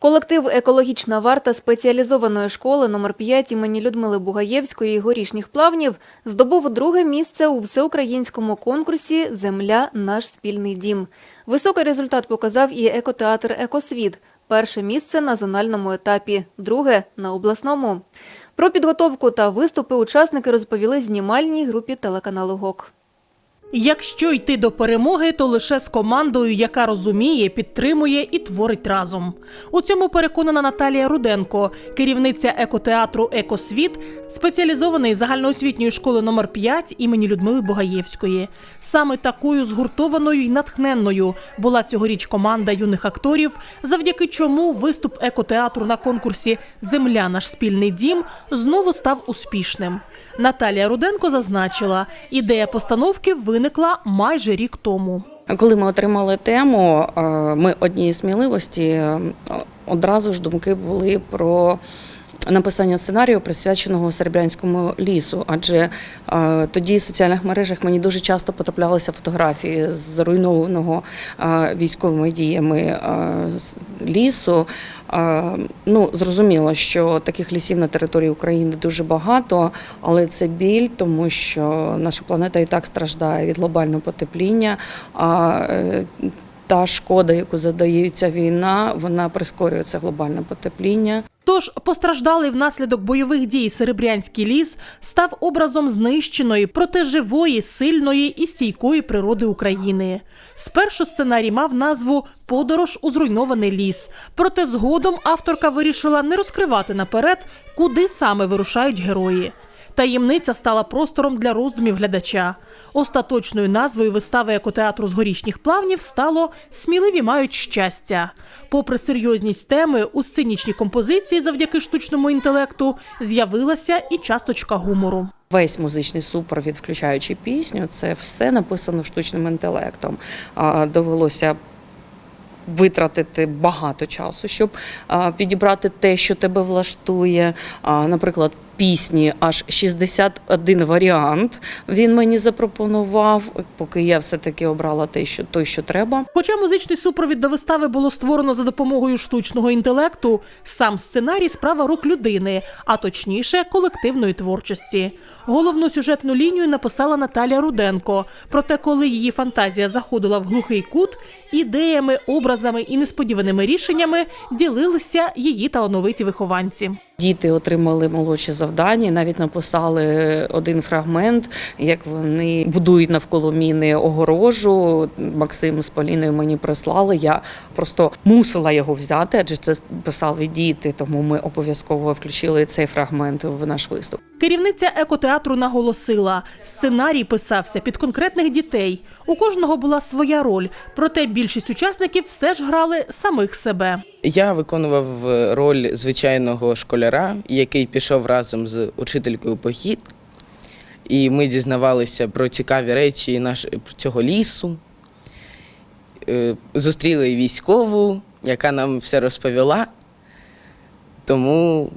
Колектив Екологічна варта спеціалізованої школи номер 5 імені Людмили Бугаєвської горішніх плавнів здобув друге місце у всеукраїнському конкурсі Земля наш спільний дім. Високий результат показав і екотеатр Екосвіт. Перше місце на зональному етапі, друге на обласному. Про підготовку та виступи учасники розповіли знімальній групі телеканалу ГОК. Якщо йти до перемоги, то лише з командою, яка розуміє, підтримує і творить разом. У цьому переконана Наталія Руденко, керівниця екотеатру Екосвіт, спеціалізованої загальноосвітньої школи номер 5 імені Людмили Богаєвської. Саме такою згуртованою і натхненною була цьогоріч команда юних акторів, завдяки чому виступ екотеатру на конкурсі Земля наш спільний дім знову став успішним. Наталія Руденко зазначила, ідея постановки виникла майже рік тому. Коли ми отримали тему, е, ми однієї сміливості е, одразу ж думки були про написання сценарію, присвяченого серебрянському лісу. Адже е, тоді в соціальних мережах мені дуже часто потраплялися фотографії з зруйнованого е, військовими діями е, лісу. Ну, зрозуміло, що таких лісів на території України дуже багато, але це біль, тому що наша планета і так страждає від глобального потепління. А та шкода, яку задає ця війна, вона прискорює це глобальне потепління. Тож постраждалий внаслідок бойових дій Серебрянський ліс став образом знищеної, проте живої, сильної і стійкої природи України. Спершу сценарій мав назву Подорож у зруйнований ліс. Проте згодом авторка вирішила не розкривати наперед, куди саме вирушають герої. Таємниця стала простором для роздумів глядача. Остаточною назвою вистави екотеатру з горішніх плавнів стало Сміливі мають щастя. Попри серйозність теми, у сценічній композиції завдяки штучному інтелекту з'явилася і часточка гумору. Весь музичний супровід, включаючи пісню, це все написано штучним інтелектом. Довелося витратити багато часу, щоб підібрати те, що тебе влаштує. Наприклад, пісні аж 61 варіант він мені запропонував, поки я все-таки обрала те, що той, що треба. Хоча музичний супровід до вистави було створено за допомогою штучного інтелекту, сам сценарій справа рук людини, а точніше колективної творчості. Головну сюжетну лінію написала Наталія Руденко. Проте, коли її фантазія заходила в глухий кут, ідеями, образами і несподіваними рішеннями ділилися її талановиті вихованці. Діти отримали молодші завдання, навіть написали один фрагмент, як вони будують навколо міни огорожу. Максим з Поліною мені прислали. Я просто мусила його взяти, адже це писали діти, тому ми обов'язково включили цей фрагмент в наш виступ. Керівниця екотеатру наголосила, сценарій писався під конкретних дітей. У кожного була своя роль, проте більшість учасників все ж грали самих себе. Я виконував е, роль звичайного школяра, який пішов разом з учителькою похід. І ми дізнавалися про цікаві речі цього лісу. Е, Зустріли військову, яка нам все розповіла. Тому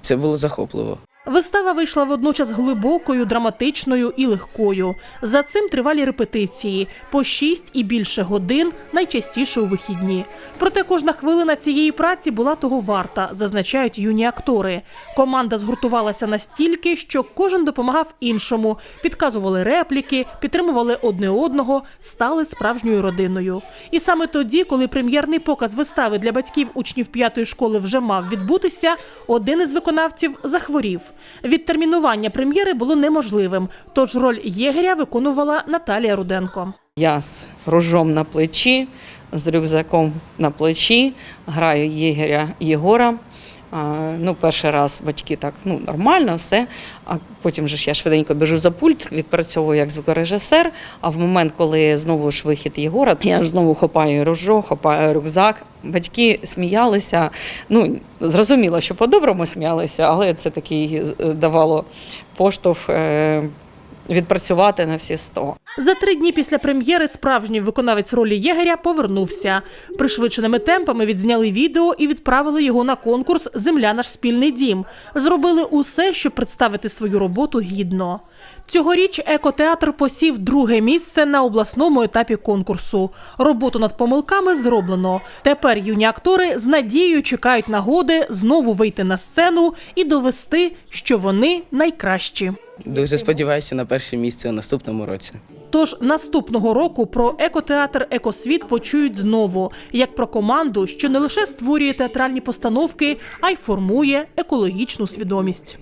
це було захопливо. Вистава вийшла водночас глибокою, драматичною і легкою. За цим тривалі репетиції по 6 і більше годин, найчастіше у вихідні. Проте кожна хвилина цієї праці була того варта, зазначають юні актори. Команда згуртувалася настільки, що кожен допомагав іншому, підказували репліки, підтримували одне одного, стали справжньою родиною. І саме тоді, коли прем'єрний показ вистави для батьків учнів п'ятої школи вже мав відбутися, один із виконавців захворів. Відтермінування прем'єри було неможливим, тож роль єгеря виконувала Наталія Руденко. Я з ружом на плечі, з рюкзаком на плечі, граю єгеря Єгора. Ну, перший раз батьки так ну нормально, все. А потім же ж я швиденько біжу за пульт, відпрацьовую як звукорежисер. А в момент, коли знову ж вихід Єгора, я ж знову хопаю ружо, хопаю рюкзак. Батьки сміялися. Ну зрозуміло, що по-доброму сміялися, але це такий е, давало поштовх е, відпрацювати на всі сто. За три дні після прем'єри справжній виконавець ролі єгеря повернувся. Пришвидшеними темпами відзняли відео і відправили його на конкурс Земля наш спільний дім. Зробили усе, щоб представити свою роботу гідно. Цьогоріч екотеатр посів друге місце на обласному етапі конкурсу. Роботу над помилками зроблено. Тепер юні актори з надією чекають нагоди знову вийти на сцену і довести, що вони найкращі. Дуже сподіваюся на перше місце у наступному році. Тож наступного року про екотеатр Екосвіт почують знову як про команду, що не лише створює театральні постановки, а й формує екологічну свідомість.